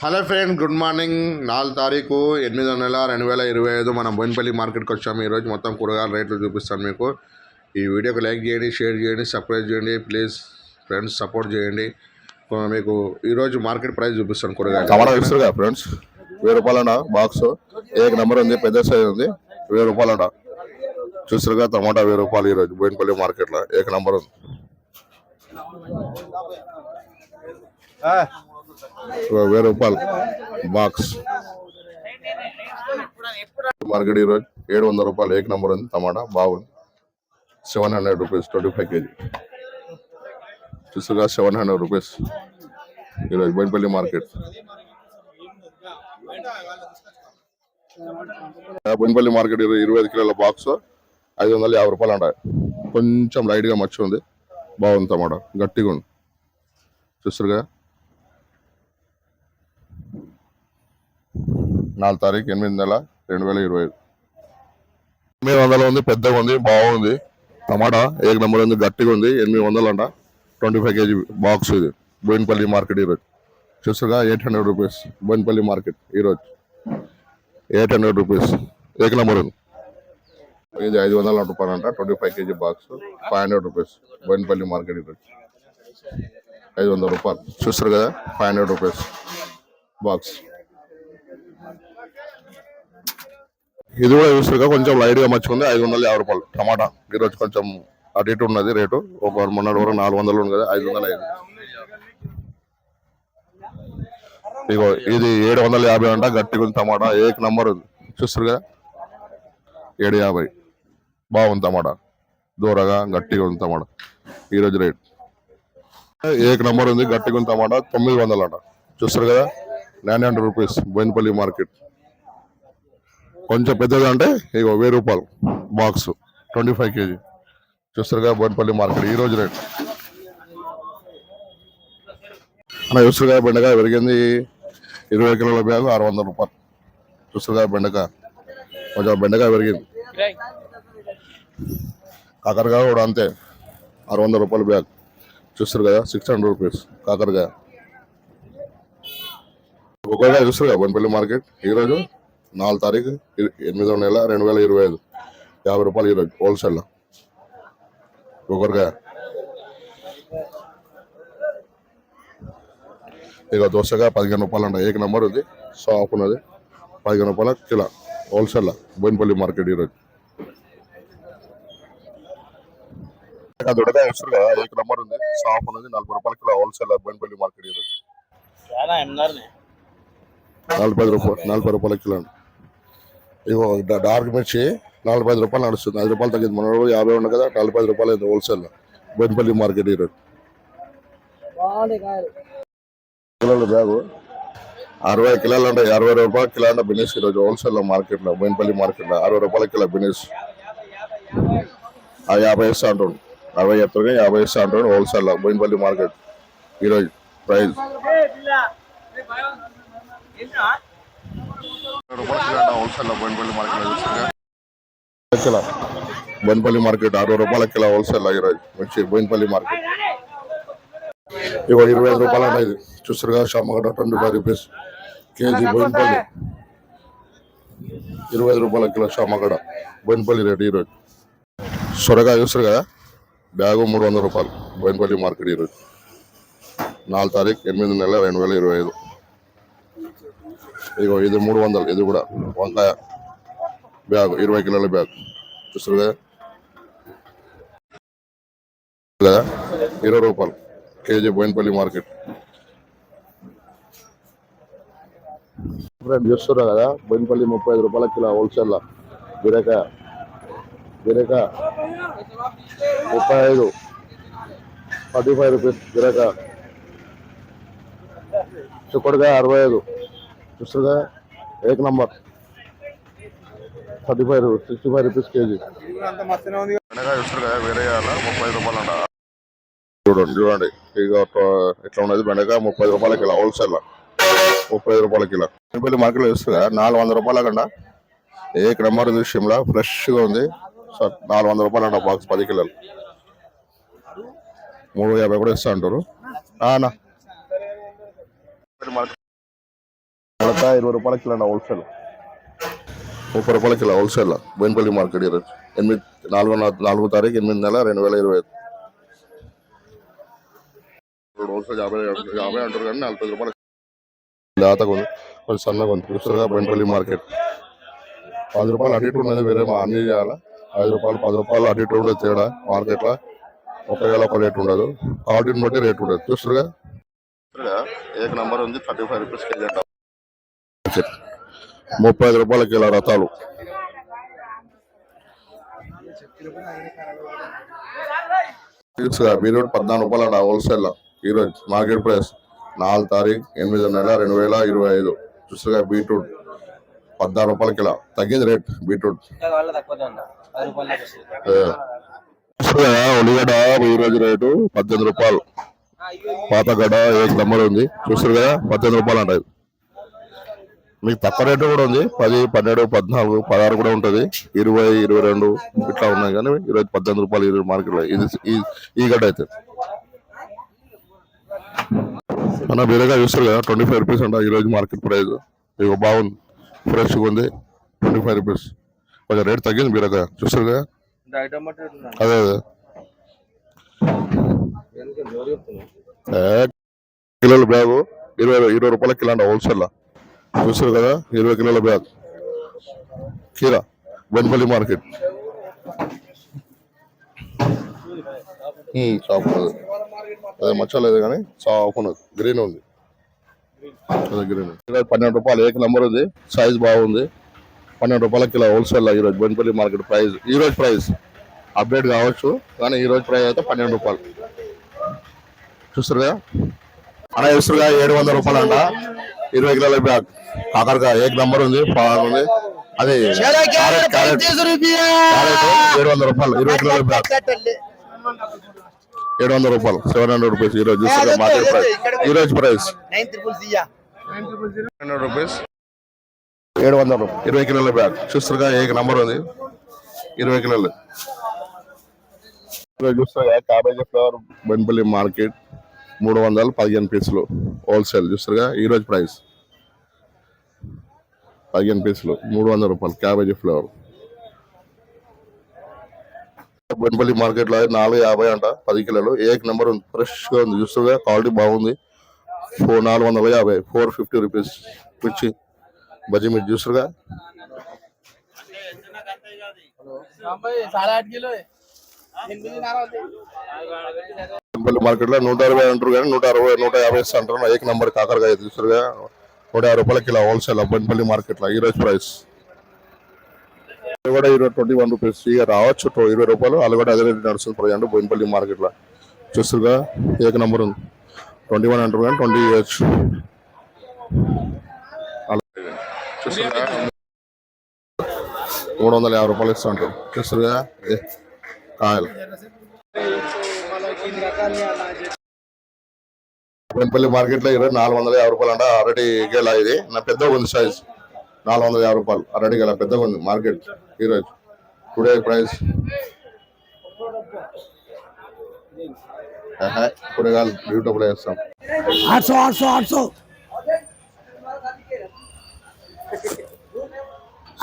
Hello friend good morning. నాలుగు తారీఖు ఎనిమిదో నెల రెండు వేల ఇరవై ఐదు మనం బోయినపల్లి మార్కెట్కి వచ్చాము. ఈరోజు మొత్తం కూరగాయల రేట్లు చూపిస్తాను మీకు. ఈ వీడియోకి లైక్ చేయండి షేర్ చేయండి సబ్స్క్రైబ్ చేయండి ప్లీజ్ ఫ్రెండ్స్ సపోర్ట్ చేయండి. మీకు ఈరోజు మార్కెట్ ప్రైస్ చూపిస్తాను కూరగాయలు. టమాటా ఫ్రెండ్స్. వెయ్యి రూపాయలట బాక్స్. ఏక నెంబర్ ఉంది పెద్ద సైజ్ ఉంది. వెయ్యి రూపాయలట. చూస్తురుగా టమాటా వెయ్యి రూపాయలు ఈరోజు బోయినపల్లి మార్కెట్లో ఏక నెంబర్ ఉంది. వెయ్యి రూపాయలు బాక్స్ మార్కెట్ ఈరోజు ఏడు వందల రూపాయలు ఏక నెంబర్ ఉంది టమాటా బాగుంది. Seven hundred rupees twenty five KG చూసుగా seven hundred rupees. ఈరోజు బోయినపల్లి మార్కెట్. బోయినపల్లి మార్కెట్ ఇరవై ఇరవై ఐదు కిలోల బాక్స్ ఐదు వందల యాభై రూపాయలు అంట. కొంచెం లైట్గా మర్చి ఉంది. బాగుంది టమాటా గట్టిగా ఉంది. చూస్తారు నాలుగు తారీఖు ఎనిమిది నెల రెండు వేల ఇరవై ఐదు. ఎనిమిది వందలు ఉంది పెద్దగా ఉంది బాగుంది టమాటా ఏక నెంబర్ ఉంది గట్టిగా ఉంది ఎనిమిది వందలు అంట ట్వంటీ ఫైవ్ కేజీ బాక్స్ ఇది బోయినపల్లి మార్కెట్ ఈరోజు. చూస్తారుగా eight hundred rupees Boinapalli market ఈరోజు. ఎయిట్ హండ్రెడ్ రూపీస్ ఏక నెంబర్ ఉంది. ఇది ఐదు వందల రూపాయలు అంట twenty five KG box five hundred rupees Boinapalli market ఈరోజు. ఐదు వందల రూపాయలు. చూస్తారు కదా ఫైవ్ హండ్రెడ్ రూపీస్ బాక్స్. ఇది కూడా చూస్తారు కొంచెం లైట్గా మర్చుకుంది ఐదు వందల యాభై రూపాయలు. టమాటా. ఈరోజు కొంచెం అటు ఇటు ఉన్నది రేటు. ఒక మొన్నటి వరకు నాలుగు వందలు ఉంది కదా ఐదు వందల ఐదు. ఇగో ఇది ఏడు వందల యాభై అంట గట్టిగా ఉంది టమాటా. ఏక్ నంబర్ ఉంది చూస్తారు కదా? ఏడు యాభై. బాగుంది టమాటా. దూరగా గట్టిగా ఉంది టమాటా. ఈరోజు రేట్. ఏక్ నంబర్ ఉంది గట్టిగా ఉంది టమాటా. తొమ్మిది వందలు అంట. చూస్తారు కదా? Nine hundred rupees. Bowenpally market. కొంచెం పెద్దది అంటే ఇగో వెయ్యి రూపాయలు బాక్స్ ట్వంటీ ఫైవ్ కేజీ. చూస్తారుగా కదా బోయినపల్లి మార్కెట్. ఈ రోజు రేట్. అన్న చూస్తారు బెండకాయ పెరిగింది. ఇరవై కిలోల బ్యాగ్ ఆరు వందల రూపాయలు. చూస్తారు బెండకాయ. కొంచెం బెండకాయ పెరిగింది. కాకరకాయ కూడా అంతే. ఆరు వందల రూపాయల బ్యాగ్. చూస్తారు కదా సిక్స్ హండ్రెడ్ రూపీస్ కాకరకాయ. ఒక్కొక్కగా చూస్తారు కదా బొన్పల్లి మార్కెట్. ఈరోజు నాలుగు తారీఖు ఎనిమిదో నెల రెండు వేల ఇరవై ఐదు. యాభై రూపాయలు ఈరోజు హోల్సేల్లో. ఒక్కొక్కగా ఇక దోశగా పదిహేను రూపాయలు అంట. ఏక నెంబర్ ఉంది షాప్ ఉన్నది. పదిహేను రూపాయల కిలో హోల్సేల్ బోయినపల్లి మార్కెట్ ఈరోజు. ఇక దొడకాయ వస్తుంది కదా ఏక నెంబర్ ఉంది. షాప్ ఉన్నది. నలభై రూపాయల కిలో హోల్సేల్ బోయినపల్లి మార్కెట్ ఈరోజు. నలభై రూపాయలు నలభై రూపాయల కిలో అండి ఇగో డార్క్ మిర్చి నలభై ఐదు రూపాయలు నడుస్తుంది. ఐదు రూపాయలు తగ్గింది. మన రోజు యాభై ఉంది కదా నలభై ఐదు రూపాయలు అయింది హోల్సేల్ బోయినపల్లి మార్కెట్ ఈరోజు కాదు కిలోల బ్యాగు. అరవై కిలోలు అంటే అరవై రూపాయల కిలో అంటే బినీస్ ఈరోజు హోల్సేల్ మార్కెట్లో బోయినపల్లి మార్కెట్లో అరవై రూపాయల కిలో బినీస్ ఆ యాభై ఇస్తా అంటుండు. అరవై చెప్తారు యాభై ఇస్తా అంటుండు హోల్సేల్లో బోయినపల్లి మార్కెట్. ఈరోజు ప్రైస్ హోల్సేల్లో బోయినపల్లి మార్కెట్లో చూస్తుంటే కిలో బోయినపల్లి మార్కెట్ అరవై రూపాయల కిలో హోల్సేల్ ఈరోజు మంచి బోయినపల్లి మార్కెట్. ఇగో ఇరవై ఐదు రూపాయలు అంటే ఇది చూస్తారు కదా షామగడ్డ twenty five rupees KG Boinapalli ఇరవై ఐదు రూపాయల కిలో షామగడ్డ. బోయినపల్లి రేటు ఈరోజు సొరకాయ చూస్తారు కదా బ్యాగు మూడు వందల రూపాయలు. బోయినపల్లి మార్కెట్ ఈరోజు నాలుగు తారీఖు ఎనిమిది నెల రెండు వేల ఇరవై ఐదు. ఇగో ఇది మూడు వందలు ఇది కూడా వంకాయ బ్యాగ్ ఇరవై కిలోల బ్యాగ్. చూస్తారు కదా? కదా ఇరవై రూపాయలు కేజీ బోయినపల్లి మార్కెట్. ఫ్రెండ్ చూస్తున్నా కదా? బోయినపల్లి ముప్పై ఐదు రూపాయల కిలో హోల్సేల్ బీరకాయ బీరకాయ ముప్పై ఐదు ఫార్టీ ఫైవ్ రూపీస్ బీరకాయ చుక్కడికాయ అరవై ఐదు. చూస్తుందా? ఏక number. Thirty five sixty five rupees KG. బెండకాయ చూస్తారు కదా వేరే ముప్పై రూపాయలు అంట చూడండి చూడండి. ఇక ఎట్లా ఉన్నది? బెండకాయ ముప్పై రూపాయల కిలో హోల్సేల్ ముప్పై ఐదు రూపాయల కిలో. బెండపల్లి మార్కెట్లో చూస్తుందా నాలుగు వందల రూపాయల కంట. ఏ నెంబర్ విషయంలో ఫ్రెష్గా ఉంది. సార్ నాలుగు వందల రూపాయలు అంట బాక్స్ పది కిలోలు. మూడు యాభై కూడా ఇస్తా అంటారు ఆ అన్న ఇరవై రూపాయల కిలో అండి హోల్సేల్ ముప్పై రూపాయల కిలో హోల్సేల్ బోయినపల్లి మార్కెట్ ఈరోజు ఎనిమిది నాలుగో నాలుగో తారీఖు ఎనిమిది నెల రెండు వేల ఇరవై ఐదు. హోల్సేల్ యాభై యాభై అంటారు కానీ నలభై రూపాయలు దాత కొంచెం సన్నగా ఉంది. చూస్తారుగా బోయినపల్లి మార్కెట్. పది రూపాయలు అటు ఇటు ఉన్నది వేరే మా అన్ని చేయాలి? ఐదు రూపాయలు పది రూపాయలు అటు ఇటు ఉండదు తేడా మార్కెట్లో. ఒక వేల ఒక రేట్ ఉండదు. క్వాలిటీని బట్టి రేట్ ఉండదు. చూస్తారుగా ఏక నంబర్ ఉంది థర్టీ ఫైవ్ రూపీస్ కేజీ అంట. ముప్పై ఐదు రూపాయల కిలో రథాలు. బీరూట్ పద్నాలుగు రూపాయలు అంట హోల్సేల్ ఈరోజు మార్కెట్ ప్రైస్ నాలుగు తారీఖు ఎనిమిది నెల రెండు వేల ఇరవై ఐదు. చూసుగా బీట్రూట్ పద్నాలుగు రూపాయల కిలో తగ్గింది రేట్ బీట్రూట్. ఉల్లిగడ్డ ఈ రోజు రేటు పద్దెనిమిది రూపాయలు. పాతగడ్డ ఏడు నెంబర్ ఉంది. చూస్తారు కదా పద్దెనిమిది రూపాయలు అంట మీకు తక్కువ రేటు కూడా ఉంది. పది పన్నెండు పద్నాలుగు పదహారు కూడా ఉంటుంది. ఇరవై ఇరవై రెండు ఇట్లా ఉన్నాయి కానీ ఈరోజు పద్దెనిమిది రూపాయలు ఇరవై మార్కెట్లో. ఇది ఈ- ఈ గడ్డ అయితే. మన బీరగా చూస్తారు కదా ట్వంటీ ఫైవ్ రూపీస్ అంట ఈరోజు మార్కెట్ ప్రైస్. ఇక బాగుంది. ఫ్రెష్గా ఉంది. ట్వంటీ ఫైవ్ రూపీస్ కొంచెం రేట్ తగ్గింది బీరగా చూస్తారు కదా? అదే అదే. కిలోల బ్యాగు. ఇరవై ఇరవై రూపాయల కిలో అంట హోల్సేల్ చూసారు కదా ఇరవై కిలోల బ్యాగ్. కీరా బొన్పల్లి మార్కెట్. ఉమ్, షాప్ ఉన్నది అదే మచ్చలేదు కానీ షాప్ ఉన్నది గ్రీన్ ఉంది. అదే గ్రీన్ పన్నెండు రూపాయలు ఏక నెంబర్ ఉంది? సైజ్ బాగుంది. పన్నెండు రూపాయల కిలో హోల్సేల్ ఈరోజు బొన్పల్లి మార్కెట్ ప్రైస్ ఈ రోజు ప్రైస్ అప్డేట్ కావచ్చు కానీ ఈరోజు ప్రైస్ అయితే పన్నెండు రూపాయలు. చూస్తారుగా అన్న కదా ఏడు వందల రూపాయలు అంట. ఇరవై కిలోల బ్యాగ్ కాకరకాయ ఏక్ నంబర్ ఉంది బాగుంది అదే క్యారెట్ క్యారెట్. క్యారెట్ ఏడు వందల రూపాయలు ఇరవై కిలోల బ్యాగ్ ఏడు వందల రూపాయలు సెవెన్ హండ్రెడ్ రూపీస్ ఈ రోజు. చూస్తారుగా మార్కెట్ ప్రైస్. ఈ రోజు ప్రైస్. Hundred rupees. ఏడు వందల రూపాయలు. ఇరవై కిలోల బ్యాగ్ చూస్తారుగా ఏక నంబర్ ఉంది. ఇరవై కిలోలు. ఈరోజు చూస్తారుగా క్యాబేజీ ఫ్లవర్ బెన్పల్లి మార్కెట్ మూడు వందలు పదిహేను పీసులు హోల్సేల్. చూస్తారుగా ఈ రోజు ప్రైస్. పదిహేను పీసులు మూడు వందల రూపాయలు క్యాబేజీ ఫ్లేవర్. బొన్పల్లి మార్కెట్లో నాలుగు యాభై అంట పది కిలోలు. ఏక్ నెంబర్ ఉంది ఫ్రెష్గా ఉంది చూస్తుందా క్వాలిటీ బాగుంది. ఫోర్ నాలుగు వందల యాభై ఫోర్ ఫిఫ్టీ రూపీస్ మిర్చి బజ్జీ మిర్చి చూస్తుందా బొన్పల్లి మార్కెట్లో నూట అరవై అంటారు కానీ నూట అరవై నూట యాభై అంటారు. ఏక నెంబర్ కాకరకాయ చూస్తుందా నూట యాభై రూపాయల కిలో హోల్సేల్ బెన్పల్లి మార్కెట్లో ఈ రోజు ప్రైస్ కూడా ఇరవై ట్వంటీ వన్ రూపీస్ ఇక రావచ్చు ఇరవై రూపాయలు. అది కూడా అదే రేట్ నడుస్తుంది ప్రజెంట్ బోయినపల్లి మార్కెట్లో చూస్తుగా ఏక నెంబర్ ఉంది. ట్వంటీ వన్ అంటారు కానీ ట్వంటీ ఇయర్స్ మూడు వందల యాభై రూపాయలు ఇస్తా ఉంటారు చూస్తుగా కాయలు. వెంపల్లి మార్కెట్లో ఇరవై నాలుగు వందల యాభై రూపాయలు అంట అరటి గేల ఇది. నా పెద్దగా ఉంది సైజ్ నాలుగు వందల యాభై రూపాయలు. అరటి గేల పెద్దగా ఉంది మార్కెట్ ఈరోజు. టుడే ప్రైస్ కూరగాయలు బ్యూటిఫుల్ వేస్తాం. ఆట్సో ఆట్సో ఆట్సో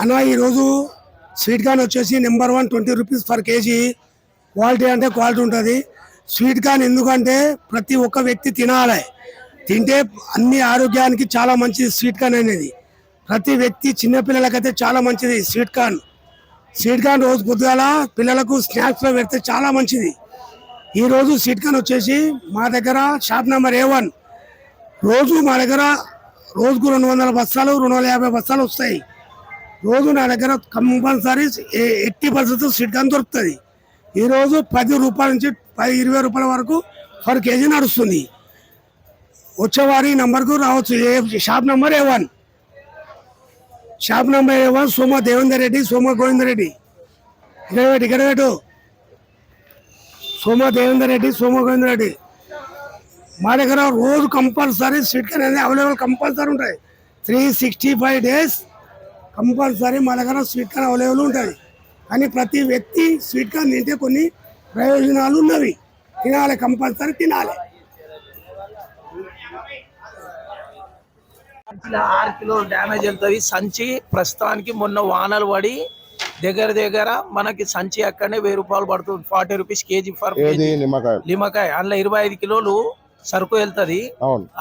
అన్న ఈరోజు స్వీట్ కార్న్ వచ్చేసి number one twenty rupees per KG quality అంటే క్వాలిటీ ఉంటుంది. స్వీట్ కార్న్ ఎందుకంటే ప్రతి ఒక్క వ్యక్తి తినాలి. తింటే అన్ని ఆరోగ్యానికి చాలా మంచిది స్వీట్ కార్న్ అనేది. ప్రతి వ్యక్తి చిన్నపిల్లలకైతే చాలా మంచిది స్వీట్ కార్న్. స్వీట్ కార్న్ రోజు పొద్దుగాల పిల్లలకు స్నాక్స్లో పెడితే చాలా మంచిది. ఈరోజు స్వీట్ కార్న్ వచ్చేసి మా దగ్గర షాప్ నెంబర్ ఏ వన్. రోజు మా దగ్గర రోజుకు రెండు వందల బస్తాలు రెండు వందల యాభై బస్తాలు వస్తాయి. రోజు నా దగ్గర కంపల్సరీ ఎట్టి పర్సెంట్ స్వీట్ కార్న్ దొరుకుతుంది. ఈరోజు పది రూపాయల నుంచి పది ఇరవై రూపాయల వరకు పర్ కేజీ నడుస్తుంది. వచ్చేవారి నంబర్కు రావచ్చు. ఏ shop number A one? Shop number A one Soma Devender Reddy Soma Govinder Reddy. ఇక్కడ పెట్టు ఇక్కడ పెట్టు. సోమ దేవేందర్ రెడ్డి సోమ గోవిందర్ రెడ్డి. మా దగ్గర రోజు కంపల్సరీ స్వీట్ అనేది అవైలబుల్ కంపల్సరీ ఉంటాయి. Three sixty five days compulsory మా దగ్గర స్వీట్ కార్న్ అవైలబుల్ ఉంటాయి. కానీ ప్రతి వ్యక్తి స్వీట్ కార్న్ తింటే కొన్ని ప్రయోజనాలు ఉన్నవి. తినాలి కంపల్సరీ తినాలి. ఆరు కిలోలు డ్యామేజ్ వెళ్తుంది. సంచి ప్రస్తుతానికి మొన్న వానలు పడి దగ్గర దగ్గర మనకి సంచి అక్కడనే వెయ్యి రూపాయలు పడుతుంది. ఫార్టీ రూపీస్ కేజీ ఫర్ ఏది? నిమ్మకాయ. లిమకాయ అందులో ఇరవై ఐదు కిలోలు సరుకు వెళ్తది.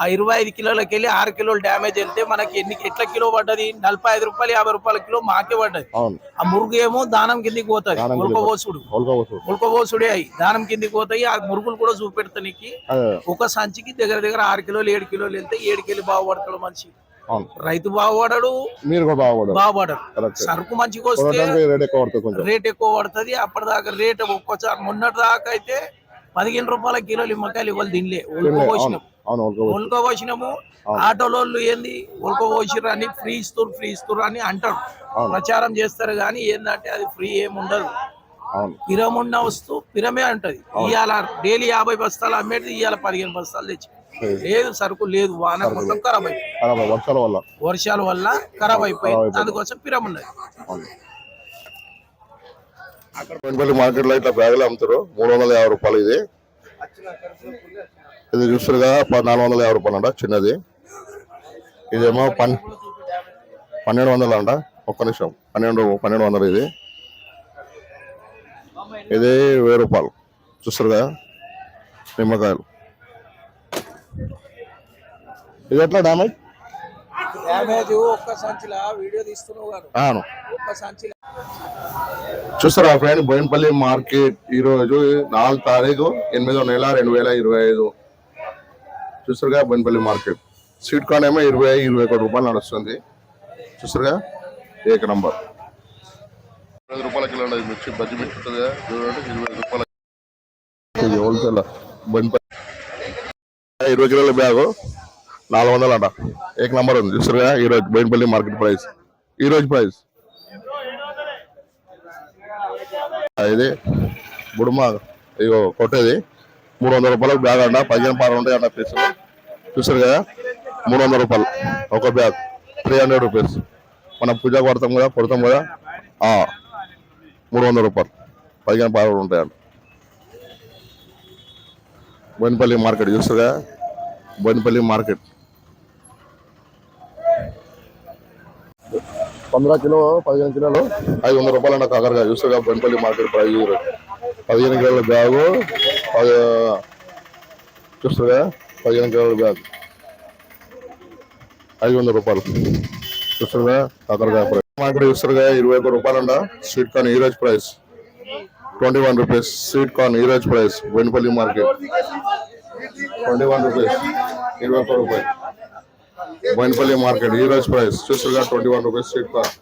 ఆ ఇరవై ఐదు కిలోలకి వెళ్ళి ఆరు కిలోలు డ్యామేజ్ వెళ్తే మనకి ఎన్ని ఎట్లా కిలో పడ్డది? నలభై ఐదు రూపాయలు యాభై రూపాయల కిలో మాకే పడ్డది. ఆ మురుగు ఏమో దానం కిందికి పోతుంది. కిందికి ఉల్కబోసుడు. ఉల్కబోసుడే. అయి దానం కిందికి పోతాయి. ఆ మురుగులు కూడా చూపెడతానికి ఒక సంచికి దగ్గర దగ్గర ఆరు కిలోలు ఏడు కిలోలు వెళ్తే ఏడు కిలో బాగుపడతాడు మనిషి. రైతు బాగుపడడు. మీరు కరెక్ట్ సరుకు మంచిగా వస్తే రేట్ ఎక్కువ పడుతుంది అప్పటిదాకా రేట్ ఒక్కోసారి మొన్నటి దాకా అయితే పదిహేను రూపాయల కిలో నిమ్మకాయలు ఇవ్వాలి అవును ఉల్కపోసినాం ఉల్కపోసినాము ఆటోలోళ్ళు ఏంది? ఉల్కపోసిర్రు అని ఫ్రీ ఇస్తురు ఫ్రీ ఇస్తురు అని అంటారు. ప్రచారం చేస్తారు కానీ ఏంటంటే అది ఫ్రీ ఏమి ఉండదు. పిరమున్న వస్తువు పిరమే అంటది. ఇవాళ డైలీ యాభై బస్తాలు అమ్మేది ఇవాళ పదిహేను బస్తాలు తెచ్చి. లేదు సరుకు లేదు. వాన మొత్తం ఖరాబ్ అయిపోయింది. వర్షాల వల్ల. ఖరాబ్ అయిపోయింది. అయిపోయింది. అందుకోసం పిరం ఉన్నది అవును పెనుపల్లి మార్కెట్లో ఇట్లా బ్యాగులు అమ్ముతారు. మూడు వందల యాభై రూపాయలు ఇది. ఇది చూస్తారుగా నాలుగు వందల యాభై రూపాయలు అంట చిన్నది. ఇదేమో పన్ పన్నెండు వందలు అంట ఒక్క నిమిషం. పన్నెండు పన్నెండు వందలు ఇది. ఇది వెయ్యి రూపాయలు. చూస్తారుగా నిమ్మకాయలు. ఇది ఎట్లా డామేజ్? డ్యామేజ్ ఒక్క సంచిలా వీడియో తీస్తున్నావు గారు అవును. ఒక్క సంచిలా. చూస్తారా ఫ్రెండ్ బోయినపల్లి మార్కెట్ ఈ రోజు నాలుగు తారీఖు ఎనిమిదో నెల రెండు వేల ఇరవై ఐదు. చూస్తారుగా బోయినపల్లి మార్కెట్. స్వీట్ కార్న్ ఏమో ఇరవై ఇరవై ఒకటి రూపాయలు నడుస్తుంది. చూస్తారుగా? ఏక నంబర్. ఇరవై రూపాయల కిలో మిర్చి బజ్జి మిర్చి చూడండి ఇరవై రూపాయల ఇది హోల్సేల్ బోయినపల్లి. ఇరవై కిలోల బ్యాగు. నాలుగు వందలు అంట ఏక నంబర్ ఉంది. చూస్తారుగా ఈ రోజు బోయినపల్లి మార్కెట్ ప్రైస్. ఈరోజు ప్రైస్. ఇది బుడుమ ఇగో కొట్టేది. మూడు వందల రూపాయలకు బ్యాగ్ అంట పదిహేను పాలు ఉంటాయి అంట పీసులు చూసారు కదా మూడు వందల రూపాయలు ఒక బ్యాగ్. త్రీ హండ్రెడ్ రూపీస్ మనం పూజ కొడతాం కదా కొడతాం కదా మూడు వందల రూపాయలు. పదిహేను పాలు ఉంటాయంట బోయినపల్లి మార్కెట్ చూస్తారు బోయినపల్లి మార్కెట్. పంద్రా కిలో పదిహేను కిలోలు. ఐదు వందల రూపాయలు అంట కాకరకాయ. చూస్తాగా బెంపల్లి మార్కెట్ ప్రైజ్. పదిహేను కిలోల బ్యాగు పది చూస్తాగా పదిహేను కిలోల బ్యాగ్. ఐదు వందల రూపాయలు. చూస్తారుగా కాకరకాయ ప్రైస్ మార్కెట్ చూస్తారుగా ఇరవై ఒక్క రూపాయలు అంట స్వీట్ కార్న్ ఈ రోజు price twenty one rupees sweet corn ఈ రోజు price Bempalli market. Twenty one rupees ఇరవై ఒక్క రూపాయలు. బోయినపల్లి మార్కెట్ ఈ రోజు ప్రైస్ చూసారుగా twenty one rupees sweet corn